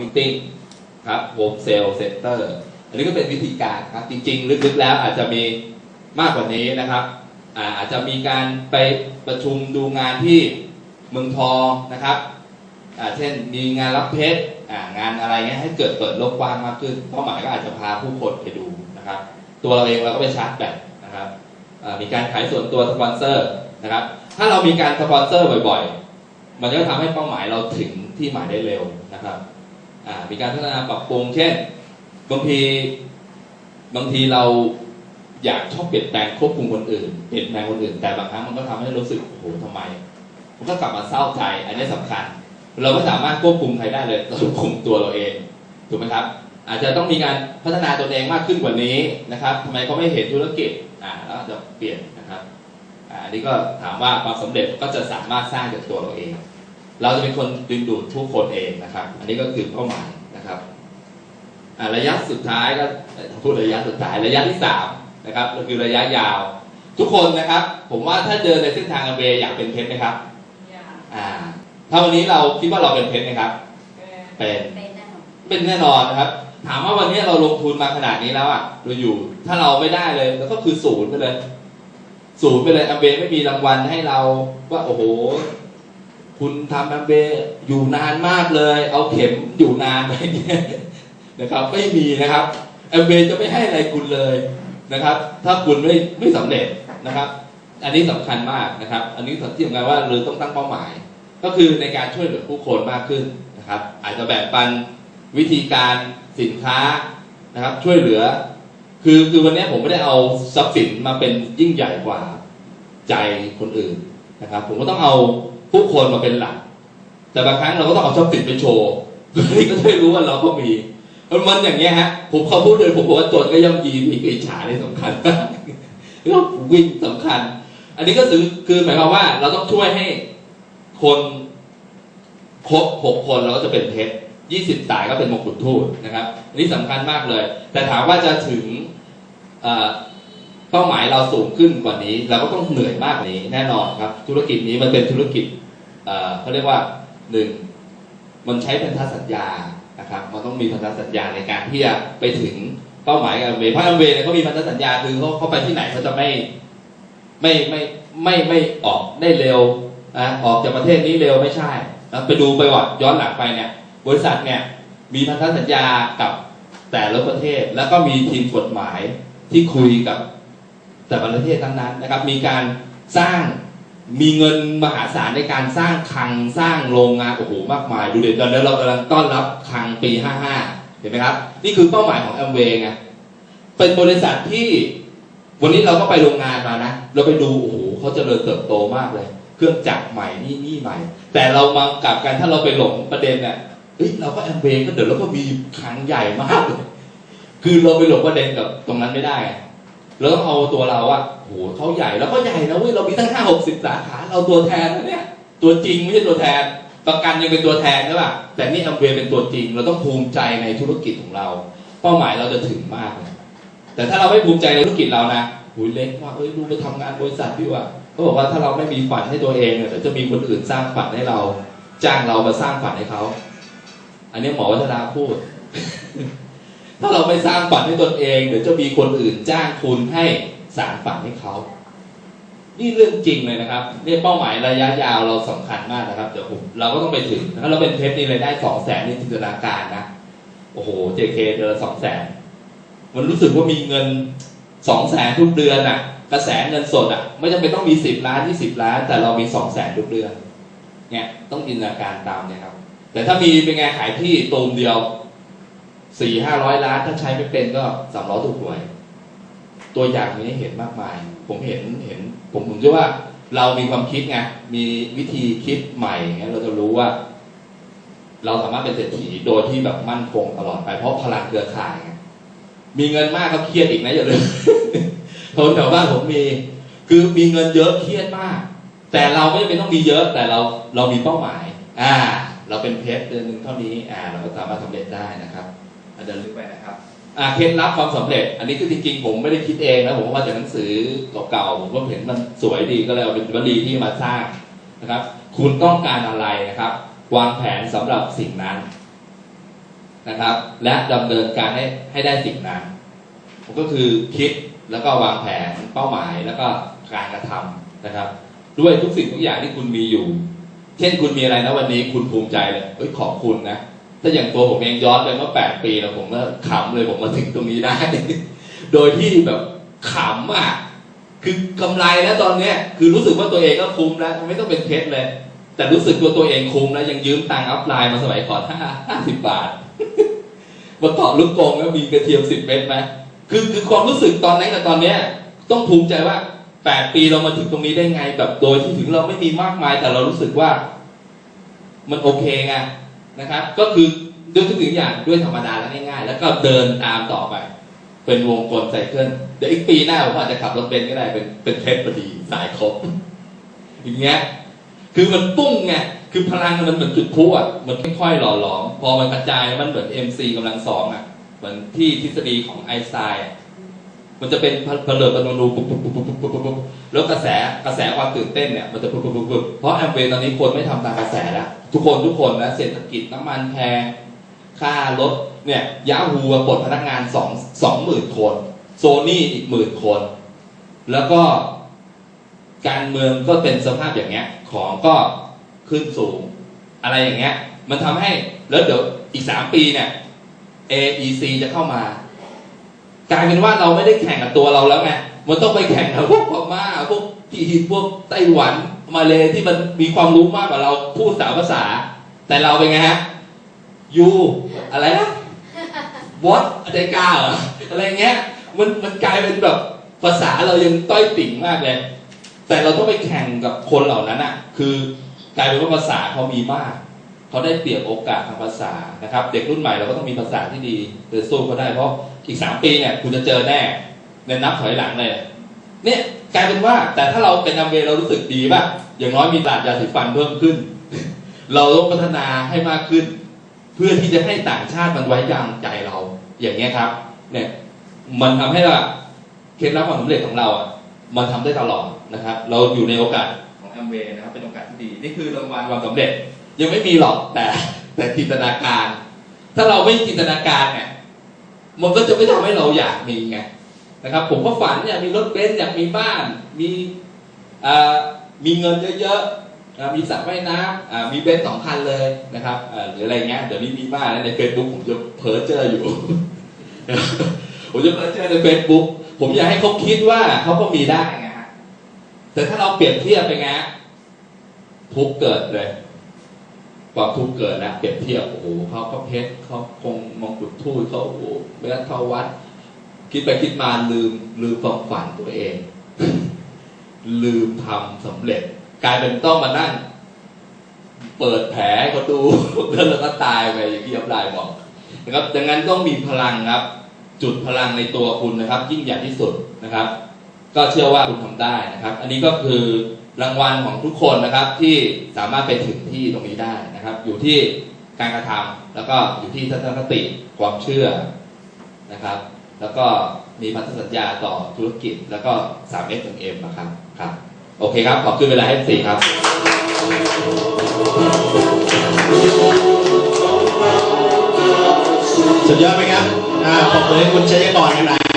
มิทติ้งครับโฮมเซลเซ็นเตอร์อันนี้ก็เป็นวิธีการครับ จริง ๆ ลึกๆแล้วอาจจะมีมากกว่านี้นะครับ อาจจะมีการไปประชุมดูงานที่เมืองทองนะครับเช่นมีงานรับเพชรงานอะไรเงี้ยให้เกิดเปิดโลกกว้างมากขึ้นเป้าหมายก็อาจจะพาผู้คนไปดูนะครับ ตัวเราเองเราก็ไปชาร์จแบตนะครับมีการขายส่วนตัวสปอนเซอร์นะครับ ถ้าเรามีการสปอนเซอร์บ่อยๆ มันก็ทำให้เป้าหมายเราถึงที่หมายได้เร็วนะครับ มีการพัฒนาปรับปรุงเช่นบางทีบางทีเราอยากชอบเปลี่ยนแปลงควบคุมคนอื่น เปลี่ยนแปลงคนอื่น แต่บางครั้งมันก็ทำให้รู้สึกโอ้โหทำไม มันก็กลับมาเศร้าใจ อันนี้สำคัญ เราก็สามารถควบคุมใครได้เลยเราควบคุมตัวเราเองถูกไหมครับ อาจจะต้องมีการพัฒนาตัวเองมากขึ้นกว่านี้นะครับทำไมเขาไม่เห็นธุรกิจอ่าแล้วจะเปลี่ยนนะครับอ่าอันนี้ก็ถามว่าความสำเร็จก็จะสามารถสร้างจากตัวเราเอง เราจะเป็นคนดึงดูดทุกคนเองนะครับ อันนี้ก็คือเป้าหมายนะครับอ่าระยะสุดท้ายก็เอ่อพูดระยะสุดท้ายระยะที่สามนะครับก็คือระยะยาว ทุกคนนะครับ ผมว่าถ้าเดินในเส้นทางอเวย์อยากเป็นเพชรไหมครับอย่าอ่าถ้าวันนี้เราคิดว่าเราเป็นเพชรไหมครับ เป็นเป็นแน่นอนเป็นแน่นอนนะครับ ถามว่าวันนี้เราลงทุนมาขนาดนี้แล้วอะเราอยู่ ถ้าเราไม่ได้เลยแล้วก็คือศูนย์ไปเลย ศูนย์ไปเลยแอมเบไม่มีรางวัลให้เราว่าโอ้โห คุณทำแอมเบอยู่นานมากเลย เอาเข็มอยู่นานไปเนี่ยนะครับ ไม่มีนะครับแอมเบจะไม่ให้อะไรคุณเลยนะครับ ถ้าคุณไม่ไม่สำเร็จนะครับ อันนี้สำคัญมากนะครับ อันนี้ที่สำคัญว่าเราต้องตั้งเป้าหมาย ก็คือในการช่วยเหลือผู้คนมากขึ้นนะครับ อาจจะแบ่งปันวิธีการสินค้านะครับ ช่วยเหลือ คือคือวันนี้ผมไม่ได้เอาทรัพย์สินมาเป็นยิ่งใหญ่กว่าใจคนอื่นนะครับ ผมก็ต้องเอา ผู้คนมาเป็นหลัก แต่บางครั้งเราก็ต้องเอาทรัพย์สินไปโชว์เพื่อให้ก็ได้รู้ว่าเราก็มีมันอย่างเงี้ยฮะ ผมเขาพูดเลยผมบอกว่าโจทย์ก็ย่อมยีมีอิจฉาในสำคัญแล้ววิ่งสำคัญ อันนี้ก็คือคือหมายความว่า เราต้องช่วยให้คนครบหกคนเราก็จะเป็นเพชรยี่สิบสายก็เป็นมงกุฎทูตนะครับ อันนี้สำคัญมากเลย แต่ถามว่าจะถึง เป้าหมายเราสูงขึ้นกว่านี้ เราก็ต้องเหนื่อยมากกว่านี้แน่นอนครับ ธุรกิจนี้มันเป็นธุรกิจเขาเรียกว่าหนึ่งมันใช้พันธสัญญานะครับมันต้องมีพันธสัญญาในการที่จะไปถึงเป้าหมายกับเวเพราะเวเนี่ยเขามีพันธสัญญาคือเขาเขาไปที่ไหนเขาจะไม่ไม่ไม่ไม่ไม่ออกได้เร็วนะออกจากประเทศนี้เร็วไม่ใช่นะไปดูไปวัดย้อนหลังไปเนี่ยบริษัทเนี่ยมีพันธสัญญากับแต่ละประเทศ แล้วก็มีทีมกฎหมายที่คุยกับ แต่ประเทศทั้งนั้นนะครับ มีการสร้างมีเงินมหาศาลในการสร้างคลังสร้างโรงงานโอ้โหมากมาย ดูเด็ดตอนนี้เรากำลังต้อนรับคลังปี 55 เห็นไหมครับ นี่คือเป้าหมายของแอมเวย์ไงเป็นบริษัทที่วันนี้เราก็ไปโรงงานมานะ เราไปดูโอ้โหเขาเจริญเติบโตมากเลย เครื่องจักรใหม่นี่นี่ใหม่ แต่เรามากลับกันถ้าเราไปหลงประเด็นเนี่ยเฮ้ยเราก็แอมเบก็เดี๋ยวเราก็มีคลังใหญ่มากเลยคือเราไปหลงประเด็นกับตรงนั้นไม่ได้ เราต้องเอาตัวเราอ้โหเขาใหญ่แล้วก็ใหญ่นะเว้ยเรามีตั้งห้าหกสิบสาขา เราตัวแทนนะเนี่ย ตัวจริงไม่ใช่ตัวแทน ประกันยังเป็นตัวแทนใช่ป่ะแต่นี่แอมเบเป็นตัวจริง เราต้องภูมิใจในธุรกิจของเรา เป้าหมายเราจะถึงมากเลยแต่ถ้าเราไม่ภูมิใจในธุรกิจเรานะหุยเล็กว่าเอ้ยดูไปทำงานบริษัทดีกว่าเขาบอกว่าถ้าเราไม่มีฝันให้ตัวเองเนี่ยเดี๋ยวจะมีคนอื่นสร้างฝันให้เรา จ้างเรามาสร้างฝันให้เขาอันนี้หมอวัฒนาพูด ถ้าเราไม่สร้างฝันให้ตนเอง เดี๋ยวจะมีคนอื่นจ้างคุณให้สร้างฝันให้เขานี่เรื่องจริงเลยนะครับนี่เป้าหมายระยะยาวเราสำคัญมากนะครับเดี๋ยวผมเราก็ต้องไปถึงถ้าเราเป็นเพชรนี่รายได้สองแสนนี่จินตนาการนะโอ้โห JK เดือนสองแสนมันรู้สึกว่ามีเงินสองแสนทุกเดือนอะ กระแสเงินสดอะ ไม่จำเป็นต้องมีสิบล้านยี่สิบล้าน แต่เรามีสองแสนทุกเดือน เนี่ยต้องจินตนาการตามเนี่ยครับ แต่ถ้ามีเป็นไงขายที่ตูมเดียว สี่ห้าร้อยล้านถ้าใช้ไม่เป็นก็สามร้อยถูกหวย ตัวอย่างนี้เห็นมากมาย ผมเห็นเห็น ผมผมเชื่อว่าเรามีความคิดไงมีวิธีคิดใหม่ไงเราจะรู้ว่า เราสามารถเป็นเศรษฐีโดยที่แบบมั่นคงตลอดไปเพราะพลังเครือข่ายไงมีเงินมากก็เครียดอีกนะอย่าลืมคนแถวบ้านผมมี คือมีเงินเยอะเครียดมาก แต่เราไม่จำเป็นต้องมีเยอะ แต่เราเรามีเป้าหมาย อ่า เราเป็นเพชรเดือนหนึ่งเท่านี้ อ่า เราก็สามารถสำเร็จได้นะครับ อาจจะลึกไปนะครับเคล็ดลับความสำเร็จ อันนี้คือจริงๆผมไม่ได้คิดเองนะผมก็มาจากหนังสือเก่าๆผมก็เห็นมันสวยดีก็เลยเอาเป็นวลีที่มาสร้างนะครับ คุณต้องการอะไรนะครับ วางแผนสำหรับสิ่งนั้นนะครับ และดำเนินการให้ให้ได้สิ่งนั้นผมก็คือคิดแล้วก็วางแผนเป้าหมายแล้วก็การกระทำนะครับ ด้วยทุกสิ่งทุกอย่างที่คุณมีอยู่ เช่นคุณมีอะไรนะวันนี้คุณภูมิใจเลยเอ้ยขอบคุณนะ ถ้าอย่างตัวผมเองย้อนไปเมื่อแปดปีแล้วผมก็ขำเลยผมมาถึงตรงนี้ได้ โดยที่แบบขำอะคือกำไรแล้วตอนเนี้ยคือรู้สึกว่าตัวเองก็คุ้มแล้วไม่ต้องเป็นเพชรเลย แต่รู้สึกว่าตัวเองคุ้มแล้วยังยืมตังค์อัพไลน์มาสมัยก่อนห้าห้าสิบบาทมาต่อลูกกงแล้วมีกระเทียมสิบเม็ดไหมคือคือความรู้สึกตอนนั้นกับตอนเนี้ย ต้องภูมิใจว่าแปดปีเรามาถึงตรงนี้ได้ไงแบบโดยที่ถึงเราไม่มีมากมาย แต่เรารู้สึกว่า มันโอเคไง นะครับ ก็คือด้วยทุกสิ่งอย่างด้วยธรรมดาและง่ายๆ แล้วก็เดินตามต่อไป เป็นวงกลมไซเคิลเดี๋ยวอีกปีหน้าผมอาจจะขับรถเบนก็ได้เป็นเป็นเพชรพอดีสายครบอย่างเงี้ยคือมันปุ้งไงคือพลังมันเหมือนจุดพลุอะมันค่อยๆหล่อหลอม พอมันกระจายมันเหมือน MC กำลังสองอะเหมือนที่ทฤษฎีของไอน์สไตน์ มันจะเป็นเพลิดเพลินรูปุ๊บปุ๊บปุ๊บปุ๊บปุ๊บปุ๊บแล้วกระแสกระแสความตื่นเต้นเนี่ยมันจะปุ๊บปุ๊บปุ๊บปุ๊บเพราะแอมเวย์ตอนนี้คนไม่ทำตามกระแสแล้วทุกคนทุกคนนะเศรษฐกิจน้ำมันแพงค่ารถเนี่ยยาฮูปลดพนักงานสองสองหมื่นคนโซนี่อีกหมื่นคน แล้วก็การเมืองก็เป็นสภาพอย่างเงี้ย ของก็ขึ้นสูง อะไรอย่างเงี้ย มันทำให้แล้วเดี๋ยวอีกสามปีเนี่ย AEC จะเข้ามา กลายเป็นว่าเราไม่ได้แข่งกับตัวเราแล้วไงมันต้องไปแข่งกับพวกพม่าพวกจีนพวกไต้หวันมาเลยที่มันมีความรู้มากกว่าเราพูดสามภาษา แต่เราเป็นไงฮะยูอะไรนะ what อะไรกาเหรออะไรเงี้ยมันมันกลายเป็นแบบภาษาเรายังต้อยติ่งมากเลย แต่เราต้องไปแข่งกับคนเหล่านั้นอะ คือกลายเป็นว่าภาษาเขามีมาก เขาได้เปรียบโอกาสทางภาษานะครับ เด็กรุ่นใหม่เราก็ต้องมีภาษาที่ดีเพื่อสู้เขาได้เพราะอีกสามปีเนี่ยคุณจะเจอแน่ในนับถอยหลังเลยเนี่ยกลายเป็นว่าแต่ถ้าเราเป็นนำเวเรารู้สึกดีป่ะอย่างน้อยมีตลาดยาสีฟันเพิ่มขึ้น เราต้องพัฒนาให้มากขึ้น เพื่อที่จะให้ต่างชาติมันไว้วางใจเรา อย่างเงี้ยครับ เนี่ย มันทำให้ว่าเคล็ดลับความสำเร็จของเราอะมันทำได้ตลอดนะครับ เราอยู่ในโอกาสของแอมเวย์นะครับเป็นโอกาสที่ดีนี่คือรางวัลความสำเร็จ ยังไม่มีหรอกแต่ แต่จินตนาการ ถ้าเราไม่จินตนาการเนี่ยมันก็จะไม่ทำให้เราอยากมีไงนะครับ ผมก็ฝันอยากมีรถเบนซ์อยากมีบ้าน มีมีเงินเยอะๆมีสระว่ายน้ำมีเบนซ์สองคันเลยนะครับอ่าหรืออะไรเงี้ยเดี๋ยวนี้มีบ้านในเฟซบุ๊กผมจะเผลอเจออยู่ผมจะเผลอเจอในเฟซบุ๊กผมอยากให้เขาคิดว่าเขาก็มีได้ไงฮะแต่ถ้าเราเปรียบเทียบไปไงทุกเกิดเลย ความทุกข์เกิดแล้วเปรียบเทียบโอ้โหเขาก็เพชรเขาคงมองจุดทูตเขาโอ้โหเวลาเขาวัดคิดไปคิดมาลืมลืมความฝันตัวเอง ลืมทำสำเร็จ กลายเป็นต้องมานั่ง เปิดแผลให้เขาดูแล้วก็ตายไปอย่างที่อัพไลน์บอกนะครับดังนั้นต้องมีพลังครับ จุดพลังในตัวคุณนะครับ ยิ่งใหญ่ที่สุดนะครับ ก็เชื่อว่าคุณทำได้นะครับ อันนี้ก็คือ รางวัลของทุกคนนะครับที่สามารถไปถึงที่ตรงนี้ได้นะครับ อยู่ที่การกระทำแล้วก็อยู่ที่ทัศนคติความเชื่อนะครับ แล้วก็มีพันธสัญญาต่อธุรกิจแล้วก็ 3S ถึง M นะครับครับ โอเคครับ ขอบคุณเวลาให้สี่ครับ สุดยอดไหมครับอ่าขอบคุณคุณชัยกรกันหน่อย